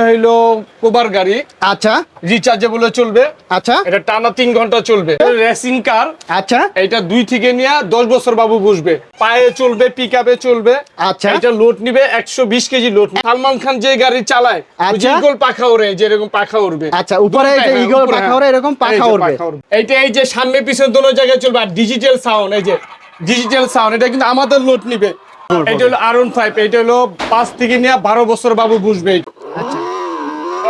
হইল কোবার গাড়ি। আচ্ছা। রিচার্জেবল চলবে। আচ্ছা। এটা টানা তিন ঘণ্টা চলবে। রেসিং কার আচ্ছা। এটা দুই থেকে নিয়ে দশ বছর বাবু বসবে পায়ে চলবে পিক চলবে। আচ্ছা। এটা লোড নিবে একশো বিশ কেজি লোড সালমান খান যে গাড়ি চালায় আচ্ছা। ইগল পাখা ওড়ে যেরকম পাখা উড়বে। আচ্ছা, উপরে হ্যাঁ, পাখা হ্যাঁ। ওড়ে, এরকম পাখা উড়বে। এইটা এই যে সামনে পিছনে দোনো জায়গায় চলবে আর ডিজিটাল সাউন্ড এই যে ডিজিটাল সাউন্ড এটা কিন্তু আমাদের লোড নিবে। এটা হলো আর ফাইভ এটা হলো পাঁচ থেকে নিয়ে বারো বছর বাবু বুঝবে। আচ্ছা।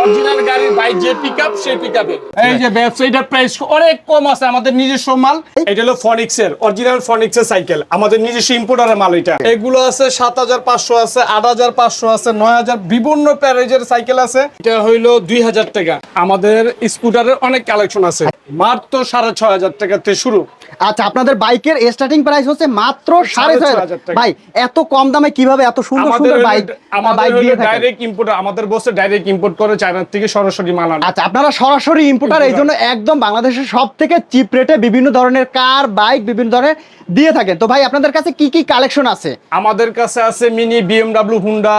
অরিজিনাল গাড়ির বাইক যে পিকআপ সেই পিকআপে এই যে ব্যবসায়ীটার প্রাইস অনেক কম আছে আমাদের নিজস্ব মাল। এটা হলো ফনিক্স এর অরিজিনাল ফনিক্স এর সাইকেল আমাদের নিজস্ব ইম্পোর্টারের মাল এটা। এগুলো আছে সাত হাজার পাঁচশো আছে আট হাজার পাঁচশো আছে নয় হাজার বিভিন্ন প্যারেজের সাইকেল আছে। এটা হইল দুই হাজার টাকা। আমাদের স্কুটারের অনেক কালেকশন আছে। মাত্র সাড়ে ছয় হাজার টাকা থেকে শুরু। আচ্ছা আপনাদের বাইকের স্টার্টিং প্রাইস হচ্ছে মাত্র সাড়ে ছয় হাজার হাজার টাকা। ভাই এত কম দামে কীভাবে এত সুন্দর সুন্দর বাইক আমাদের ডাইরেক্ট ইম্পোর্ট আমাদের বসে ডাইরেক্ট ইম্পোর্ট করে চায়নার থেকে সরাসরি মাল আনে। আচ্ছা আপনারা সরাসরি ইম্পোর্টার এই জন্য একদম বাংলাদেশের সব থেকে চিপ রেটে বিভিন্ন ধরনের কার বাইক বিভিন্ন ধরনের দিয়ে থাকেন তো ভাই আপনাদের কাছে কি কি কালেকশন আছে? আমাদের কাছে আছে মিনি বিএমডাব্লিউ হুন্ডা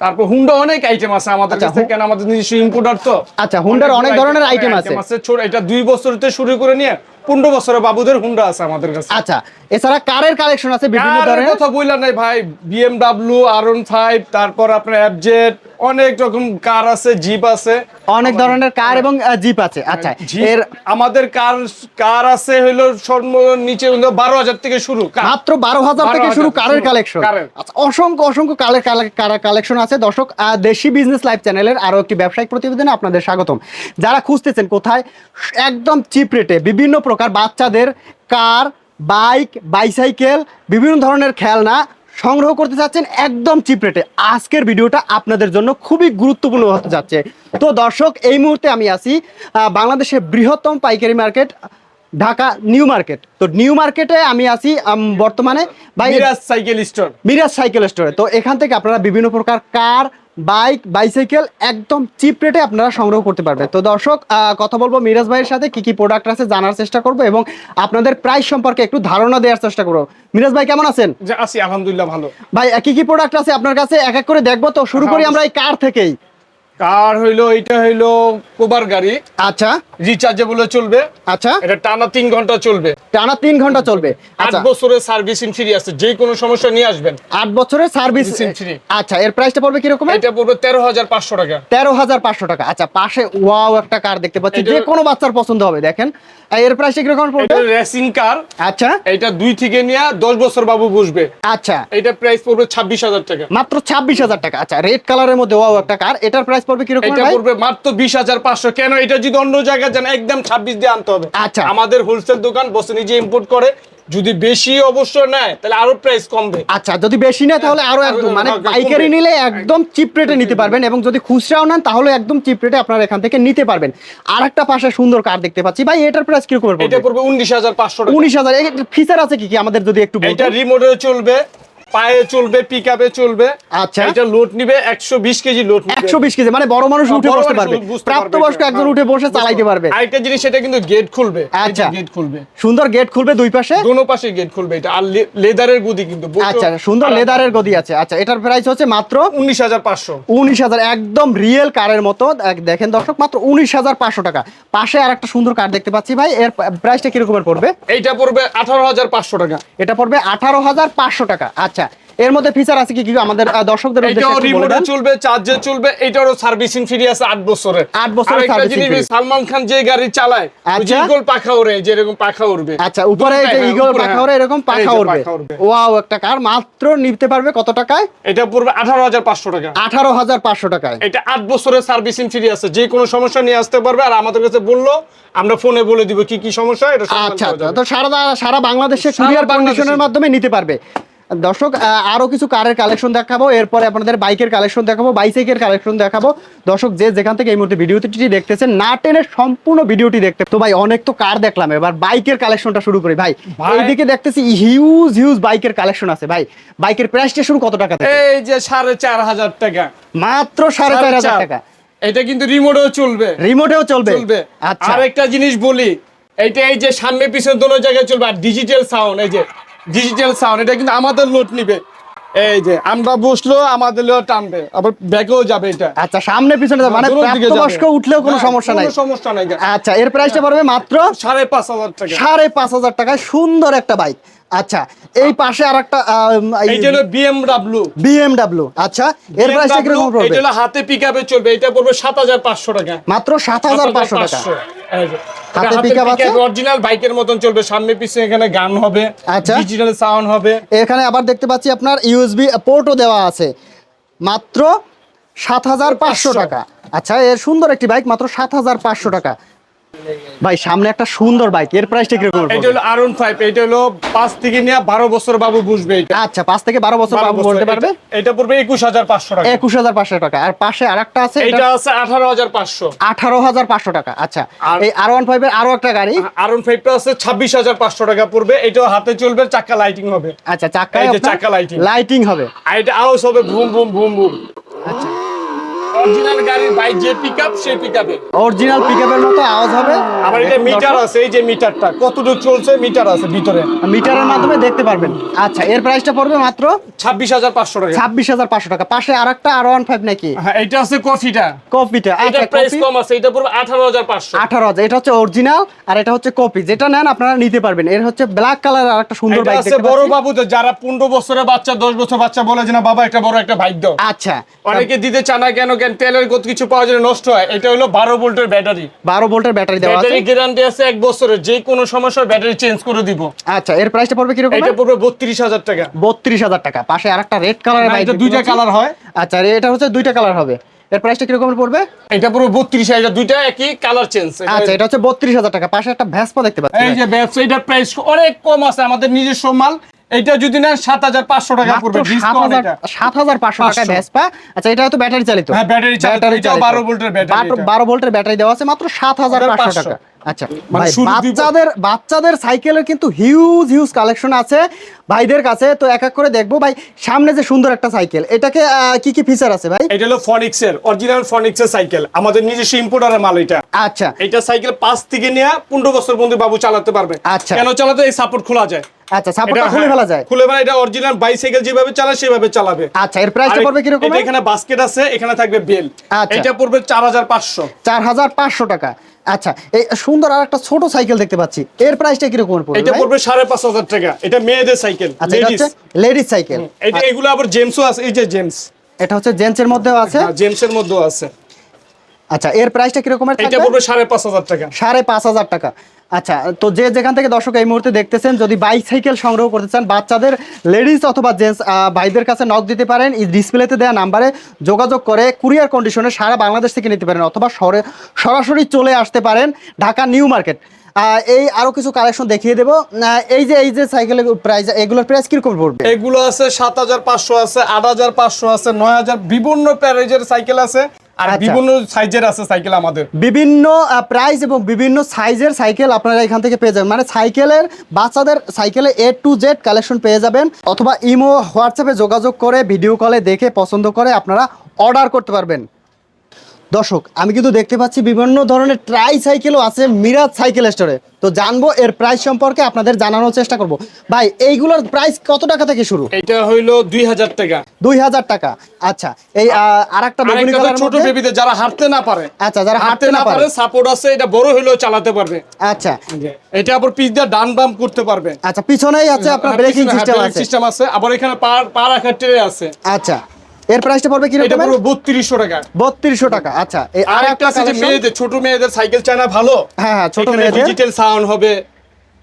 তারপর হুন্ডা অনেক আইটেম আছে আমাদের আচ্ছা, কাছে কেন আমাদের নিজস্ব ইম্পোর্টার তো? আচ্ছা, হুন্ডার অনেক ধরনের item আছে। ছোট এটা দুই বছর থেকে শুরু করে নিয়ে পনেরো বছরের বাবুদের হুন্ডা আছে আমাদের কাছে। আচ্ছা এছাড়া কারের কালেকশন আছে বিভিন্ন ধরনের? কথা বললাম নাই ভাই বিএমডাব্লিউ আর ওয়ান ফাইভ তারপর আপনার এফজেড অনেক রকম কার আছে জিপ আছে। অনেক ধরনের কার এবং জিপ আছে। আচ্ছা জিপ- এর আমাদের কার কার আছে হলো নিচে হলো বারো হাজার থেকে শুরু মাত্র বারো হাজার থেকে শুরু কারের কালেকশন। আচ্ছা অসংখ্য অসংখ্য কালের কারের কালেকশন আছে। দর্শক দেশি বিজনেস লাইভ চ্যানেলের আরও একটি ব্যবসায়িক প্রতিবেদনে আপনাদের স্বাগতম। যারা খুঁজতেছেন কোথায় একদম চিপ রেটে বিভিন্ন প্রকার বাচ্চাদের কার বাইক বাইসাইকেল বিভিন্ন ধরনের খেলনা সংগ্রহ করতে চাচ্ছেন একদম চিপ রেটে আজকের ভিডিওটা আপনাদের জন্য খুবই গুরুত্বপূর্ণ হতে যাচ্ছে। তো দর্শক এই মুহূর্তে আমি আছি বাংলাদেশের বৃহত্তম পাইকারি মার্কেট ঢাকা নিউ মার্কেট। তো নিউ মার্কেটে আমি আছি বর্তমানে। ভাই Miraj cycle store. Miraj cycle স্টোরে। তো এখান থেকে আপনারা বিভিন্ন প্রকার কার বাইক বাইসাইকেল একদম চিপ রেটে আপনারা সংগ্রহ করতে পারবেন। তো দর্শক আহ, কথা বলব মিরাজ ভাইয়ের সাথে কি কি প্রোডাক্ট আছে জানার চেষ্টা করব এবং আপনাদের প্রাইস সম্পর্কে একটু ধারণা দেওয়ার চেষ্টা করব। মিরাজ ভাই কেমন আছেন? যে আছি আলহামদুলিল্লাহ ভালো। ভাই কি কি প্রোডাক্ট আছে আপনার কাছে? এক এক করে দেখব। তো শুরু করি আমরা এই কার থেকেই। কার হইল এটা হইল কোবার গাড়ি। আচ্ছা। রিচার্জেবল চলবে। আচ্ছা। এটা টানা তিন ঘণ্টা চলবে। টানা তিন ঘণ্টা চলবে। আট আচ্ছা। বছরের সার্ভিসিং ফ্রি আছে যে কোনো সমস্যা নিয়ে আসবেন। আট বছরের সার্ভিস free। আচ্ছা এর প্রাইসটা পড়বে কীরকম? এটা পড়বে তেরো হাজার পাঁচশো টাকা। তেরো হাজার পাঁচশো টাকা। আচ্ছা পাশে ওয়াও একটা কার দেখতে পাচ্ছি। যে কোনো বাচ্চার পছন্দ হবে দেখেন। এর প্রাইস কীরকম পড়বে? রেসিং কার আচ্ছা। এটা দুই থেকে নিয়ে দশ বছর বাবু বসবে আচ্ছা। এটা প্রাইস পড়বে ছাব্বিশ হাজার টাকা। মাত্র ছাব্বিশ হাজার টাকা। আচ্ছা রেড কালারের মধ্যে ওয়াও একটা কার এটার প্রাইস পড়বে কীরকম এটা ভাই? পড়বে মাত্র বিশ হাজার পাঁচশো। কেন? এটা যদি অন্য জায়গায় যান একদম ছাব্বিশ দিয়ে আনতে হবে। আচ্ছা। আমাদের হোলসেল দোকান বসে নিজে ইম্পোর্ট করে যদি বেশি অবশ্য নেয় তাহলে আরও প্রাইস কমবে। আচ্ছা যদি বেশি নেয় তাহলে আরও একদম মানে পাইকারি নিলে একদম চিপ রেটে নিতে পারবেন এবং যদি খুচরাও নেন তাহলে একদম চিপ রেটে আপনারা এখান থেকে নিতে পারবেন। আর একটা পাশে সুন্দর কার দেখতে পাচ্ছি। ভাই এটার প্রাইস কীরকম এটা পড়বে? পড়বে উনিশ হাজার পাঁচশো টাকা। উনিশ হাজার ফিচার আছে কি কি? আমাদের যদি একটু এটা বলতেন রিমোটে চলবে। পায়ে চলবে চলবে। আচ্ছা। এটা লোড নিবে একশো বিশ কেজি লোড কেজি মানে বড় মানুষ উঠে বসতে পারবে। প্রাপ্তবয়স্ক একজন উঠে বসে পারবে। আরেকটা জিনিস এটা কিন্তু গেট খুলবে। আচ্ছা। গেট খুলবে। সুন্দর গেট খুলবে দুই পাশে? দোনো পাশে গেট খুলবে এটা। আর লেদারের গুদি কিন্তু আচ্ছা সুন্দর লেদারের গদি আছে। আচ্ছা এটার প্রাইস হচ্ছে মাত্র উনিশ হাজার পাঁচশো। উনিশ হাজার একদম রিয়েল কারের মতো। দেখেন দর্শক মাত্র উনিশ হাজার পাঁচশো টাকা। পাশে আর একটা সুন্দর কার দেখতে পাচ্ছি ভাই। এর প্রাইসটা কিরকমের পড়বে? এইটা পড়বে আঠারো হাজার পাঁচশো টাকা। এটা পড়বে আঠারো হাজার পাঁচশো টাকা। আচ্ছা এর মধ্যে ফিচার আছে কি কি আমাদের দর্শকদের এটাও রিমোটে। চলবে চার্জে চলবে এটারও সার্ভিসিং ফ্রি আছে আট বছরের আট বছরের আরেকটা servicing জিনিস সালমান খান যে গাড়ি চালায় আচ্ছা। ইগল পাখা উড়ে যেরকম পাখা উড়বে আচ্ছা উপরে এই যে হ্যাঁ, ইগল পাখা হ্যাঁ। ওরে এরকম পাখা উড়বে ওয়াও একটা কার মাত্র নিতে পারবে কত টাকায় এটা হাজার পাঁচশো টাকা আঠারো হাজার পাঁচশো টাকায় এটা আট বছরের সার্ভিসিং ফ্রি আছে যে কোনো সমস্যা নিয়ে আসতে পারবে আর আমাদের কাছে বলল আমরা ফোনে বলে দিব কি কি সমস্যা এটা আচ্ছা আচ্ছা। তো সারা সারা বাংলাদেশে কুরিয়ার। কন্ডিশনের মাধ্যমে নিতে পারবে দর্শক আরও কিছু কারের কালেকশন দেখাবো। এরপরে আপনাদের বাইকের কালেকশন দেখাবো বাইসাইকের কালেকশন দেখাবো। দর্শক যে যেখান থেকে এই মুহূর্তে ভিডিওটি দেখতেছেন না টেনে সম্পূর্ণ ভিডিওটি দেখতে তো ভাই অনেক তো কার দেখলাম এবার। বাইকের কালেকশনটা শুরু করি। ভাই ভাই- এইদিকে দেখতেছি হিউজ হিউজ বাইকের কালেকশন আছে। ভাই বাইকের প্রাইসটা শুরু কত টাকা এই যে সাড়ে চার হাজার টাকা। মাত্র সাড়ে চার হাজার টাকা। এটা কিন্তু রিমোটেও চলবে। রিমোটেও চলবে? চলবে। আচ্ছা। আরেকটা জিনিস বলি এইটা এই যে সামনে পিছনে দোনো জায়গায় চলবে আর ডিজিটাল সাউন্ড এই যে ডিজিটাল সাউন্ড এটা কিন্তু আমাদের লোড নিবে। এই যে আমরা বসল আমাদের টানবে আবার ব্যাকেও যাবে এটা। আচ্ছা সামনে পিছনে যাবে, মানে প্রাপ্তবয়স্ক উঠলেও কোনো হ্যাঁ, সমস্যা নাই। কোনো সমস্যা নাই আচ্ছা এর প্রাইসটা পড়বে মাত্র সাড়ে পাঁচ হাজার টাকা। সাড়ে পাঁচ হাজার টাকায় সুন্দর একটা বাইক আচ্ছা এই পাশে আর একটা এইটা হলো বিএমডাব্লিউ বিএমডাব্লিউ আচ্ছা এর প্রাইসটা কীরকম পড়বে এটা হলো হাতে পিকআপে চলবে এটা পড়বে সাত হাজার পাঁচশো টাকা। মাত্র টাকা। হাতে হাতে আছে? অরিজিনাল বাইকের মতন চলবে সামনে পিছনে এখানে গান হবে আচ্ছা। ডিজিটাল সাউন্ড হবে। এখানে আবার দেখতে পাচ্ছি আপনার ইউএসবি পোর্টও দেওয়া আছে। মাত্র সাত হাজার পাঁচশো টাকা। আচ্ছা এর সুন্দর একটি বাইক মাত্র সাত হাজার পাঁচশো টাকা। ভাই সামনে একটা সুন্দর বাইক এর প্রাইসটা কীরকম এটা হলো আর ফাইভ এটা হলো পাঁচ থেকে নিয়ে বারো বছর বাবু বুঝবে এটা। আচ্ছা পাঁচ থেকে বারো বছর বাবু বলতে পারবে? এটা- পড়বে একুশ হাজার পাঁচশো টাকা। একুশ হাজার পাঁচশো টাকা। আর পাশে আরেকটা আছে এটা আছে আঠারো হাজার পাঁচশো। আঠারো হাজার পাঁচশো টাকা। আচ্ছা এই আর ওয়ান ফাইভের আরও একটা গাড়ি। আর ফাইভটা আছে ছাব্বিশ হাজার পাঁচশো টাকা পড়বে। এটাও হাতে চলবে চাকা লাইটিং হবে। আচ্ছা চাকায় এই যে চাকা লাইটিং লাইটিং হবে। আর এটা আওয়াজ হবে ভুম ভুম ভুম ভুম। আচ্ছা। অরিজিনাল গাড়ির বাইক যে পিকআপ সেই পিকআপে অরিজিনাল পিকআপের মতো আওয়াজ হবে। আবার এটা মিটার আছে এই যে মিটারটা কতটুকু চলছে মিটার আছে ভিতরে। মিটারের মাধ্যমে দেখতে পারবেন। আচ্ছা এর প্রাইসটা পড়বে মাত্র ছাব্বিশ হাজার পাঁচশো টাকা। ছাব্বিশ হাজার পাঁচশো টাকা। পাশে আর ওয়ান ফাইভ নাকি? হ্যাঁ এটা আছে কফিটা। কপিটা এটা প্রাইস কম আছে এটা পড়বে আঠারো হাজার পাঁচশো। আঠারো হাজার। এটা হচ্ছে অরিজিনাল আর এটা হচ্ছে কপি যেটা নেন আপনারা নিতে পারবেন। এর হচ্ছে ব্ল্যাক কালার আর একটা সুন্দর বাইক দেখতে বড় বাবু যারা পনেরো বছরের বাচ্চা দশ বছর বাচ্চা বলে যে না বাবা একটা বড় একটা বাইক দাও। আচ্ছা। অনেকে দিতে চায় না কেন কেন? তেলের কত কিছু পাওয়া যায় নষ্ট হয়। এটা হলো বারো ভোল্টের ব্যাটারি। বারো ভোল্টের ব্যাটারি দেওয়া আছে। ব্যাটারি গ্যারান্টি আছে এক বছরের। যে কোনো সমস্যার ব্যাটারি চেঞ্জ করে দিব। আচ্ছা এর প্রাইসটা পড়বে কীরকম? এটা পড়বে বত্রিশ হাজার টাকা। বত্রিশ হাজার টাকা। পাশে আর একটা রেড কালারের না, এটা দুইটা কালার হয়। আচ্ছা আর এটা হচ্ছে দুইটা কালার হবে। এর প্রাইসটা কীরকম পড়বে? এটা পুরো বত্রিশ এটা দুইটা একই কালার চেঞ্জ আচ্ছা এটা হচ্ছে বত্রিশ হাজার টাকা। পাশে একটা ভ্যাসপা দেখতে পাচ্ছি। এই যে ব্যবসায়ীটার প্রাইস অনেক কম আছে। আমাদের নিজস্ব মাল। এটা যদি নেন সাত হাজার পাঁচশো টাকা পড়বে ডিসকাউন্ট এটা। সাত হাজার পাঁচশো টাকা 500 ভ্যাসপা আচ্ছা এটা হয়তো ব্যাটারি চালিত। হ্যাঁ, battery চালিত। এটাও 12 ভোল্টের battery বারো- ভোল্টের ব্যাটারি দেওয়া আছে মাত্র সাত হাজার পাঁচশো টাকা। আচ্ছা মানে বাচ্চাদের বাচ্চাদের সাইকেলের কিন্তু হিউজ হিউজ কালেকশন আছে ভাইদের কাছে। তো এক এক করে দেখব। ভাই সামনে যে সুন্দর একটা সাইকেল এটাকে কি কি ফিচার আছে ভাই? এটা হলো ফনিক্স এর অরিজিনাল ফনিক্স এর সাইকেল। আমাদের নিজস্ব ইম্পোর্টারের মাল এটা। আচ্ছা। এটা সাইকেল পাঁচ থেকে নিয়ে পনেরো বছর বন্ধু বাবু চালাতে পারবে। আচ্ছা। কেন চালাতে? এই সাপোর্ট খোলা যায়। আচ্ছা সাপোর্টটা খুলে হ্যাঁ, ফেলা যায়। খুলে ফেলা এটা অরিজিনাল বাইসাইকেল যেভাবে চালায় সেভাবে চালাবে। আচ্ছা এর প্রাইসটা পড়বে কীরকম এটা এখানে বাস্কেট আছে এখানে থাকবে বেল আচ্ছা। এটা পড়বে চার হাজার পাঁচশো। চার হাজার পাঁচশো টাকা। আচ্ছা এই সুন্দর আর একটা ছোট সাইকেল দেখতে পাচ্ছি। এর প্রাইসটা কীরকম পড়বে এটা পড়বে সাড়ে পাঁচ হাজার টাকা। এটা মেয়েদের সাইকেল আচ্ছা এটা হচ্ছে লেডিস সাইকেল এটা এগুলো আবার জেমসও আছে এই যে জেমস এটা হচ্ছে জেন্টসের মধ্যেও আছে? জেমসের মধ্যেও আছে। আচ্ছা এর প্রাইসটা কিরকমের এটা পড়বে সাড়ে পাঁচ হাজার টাকা। সাড়ে পাঁচ হাজার টাকা। আচ্ছা তো যে যেখান থেকে দর্শক এই মুহূর্তে দেখতেছেন, যদি বাইক সাইকেল সংগ্রহ করতে চান, বাচ্চাদের লেডিস অথবা জেন্টস ভাইদের কাছে নক দিতে পারেন ডিসপ্লেতে দেওয়া নাম্বারে যোগাযোগ করে কুরিয়ার কন্ডিশনে সারা বাংলাদেশ থেকে নিতে পারেন, অথবা সরে সরাসরি চলে আসতে পারেন ঢাকা নিউ মার্কেট। এই আরও কিছু কালেকশন দেখিয়ে দেবো। এই যে এই যে সাইকেলের প্রাইস এগুলোর প্রাইস কীরকম পড়বে? এগুলো আছে সাত হাজার পাঁচশো আছে, আট হাজার পাঁচশো আছে, নয় হাজার বিভিন্ন প্যারেজের সাইকেল আছে। আর আচ্ছা। বিভিন্ন সাইজের আছে সাইকেল আমাদের। বিভিন্ন প্রাইস এবং বিভিন্ন সাইজের সাইকেল আপনারা এখান থেকে পেয়ে যাবেন। মানে সাইকেলের বাচ্চাদের সাইকেলে এ টু জেড কালেকশন পেয়ে যাবেন। অথবা ইমো হোয়াটসঅ্যাপে যোগাযোগ করে ভিডিও কলে দেখে পছন্দ করে আপনারা অর্ডার করতে পারবেন। দর্শক আমি কিন্তু দেখতে পাচ্ছি বিভিন্ন ধরনের ট্রাই সাইকেলও আছে মিরাজ সাইকেল স্টোরে তো জানব এর প্রাইস সম্পর্কে আপনাদের জানানোর চেষ্টা করব। ভাই এইগুলোর প্রাইস কত টাকা থেকে শুরু? এটা হইল দুই হাজার টাকা। দুই হাজার টাকা। আচ্ছা এই আর একটা ছোট বেবিদের যারা হাঁটতে না পারে। আচ্ছা যারা হাঁটতে না পারে। সাপোর্ট আছে এটা বড় হলেও চালাতে পারবে। আচ্ছা। এটা আবার পিস দিয়ে ডান বাম করতে পারবে। আচ্ছা পিছনেই আছে আপনার ব্রেকিং সিস্টেম আছে। সিস্টেম আছে আবার এখানে পা পার রাখার ট্রে আছে। আচ্ছা। এর প্রাইসটা পড়বে কি এটা পুরো বত্রিশশো টাকা। বত্রিশশো টাকা আচ্ছা। এই আর একটা আছে যে মেয়েদের ছোট মেয়েদের সাইকেল চায়না ভালো? হ্যাঁ, হ্যাঁ, ছোট মেয়েদের। ডিজিটাল সাউন্ড হবে।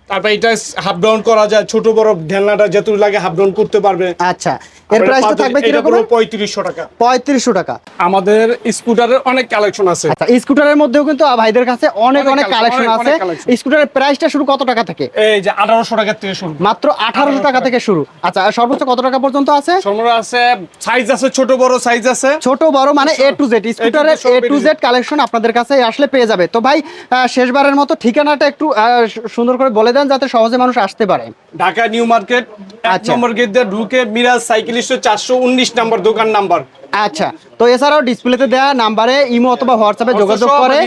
তারপর এটা হাফ ডাউন করা যায় ছোট বড় ঢেলনাটা যেটুকু লাগে হাফ ডাউন করতে পারবে। আচ্ছা এর প্রাইসটা থাকবে কি রকম পুরো পঁয়ত্রিশশো টাকা। পঁয়ত্রিশশো টাকা। আমাদের স্কুটারের অনেক কালেকশন আছে। আচ্ছা স্কুটারের মধ্যেও কিন্তু ভাইদের কাছে অনেক অনেক কালেকশন আছে। স্কুটারের প্রাইসটা শুরু কত টাকা থেকে? এই যে আঠারোশো টাকার থেকে শুরু। মাত্র আঠারোশো টাকা থেকে শুরু। আচ্ছা আর সর্বোচ্চ কত টাকা পর্যন্ত আছে? সমরা আছে সাইজ আছে ছোট বড় সাইজ আছে। ছোট বড় মানে এ টু জেড স্কুটারের এ টু জেড কালেকশন আপনাদের কাছে আসলে পেয়ে যাবে। তো ভাই শেষবারের মতো ঠিকানাটা একটু সুন্দর করে বলে দেন যাতে সহজে মানুষ আসতে পারে। ঢাকা নিউ মার্কেট এক আচ্ছা। নম্বর গেট দিয়ে ঢুকে মিরাজ সাইকেলিস্ট চারশো উনিশ নম্বর দোকান নাম্বার। আচ্ছা। তো এছাড়াও ডিসপ্লেতে দেওয়া নাম্বারে ইমো অথবা হোয়াটসঅ্যাপে যোগাযোগ করে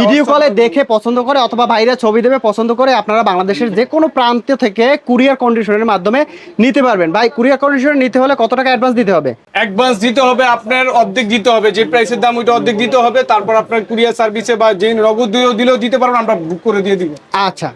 ভিডিও কলে দেখে পছন্দ করে অথবা বাইরে ছবি দেবে পছন্দ করে আপনারা বাংলাদেশের যে কোনো প্রান্ত থেকে কুরিয়ার কন্ডিশনের মাধ্যমে নিতে পারবেন। ভাই কুরিয়ার কন্ডিশনে নিতে হলে কত টাকা অ্যাডভান্স দিতে হবে? অ্যাডভান্স দিতে হবে আপনার অর্ধেক দিতে হবে। যে প্রাইসের দাম ওইটা অর্ধেক দিতে হবে তারপর আপনার কুরিয়ার সার্ভিসে বা যে নগদ দিলেও দিতে পারবেন আমরা বুক করে দিয়ে দিব। আচ্ছা।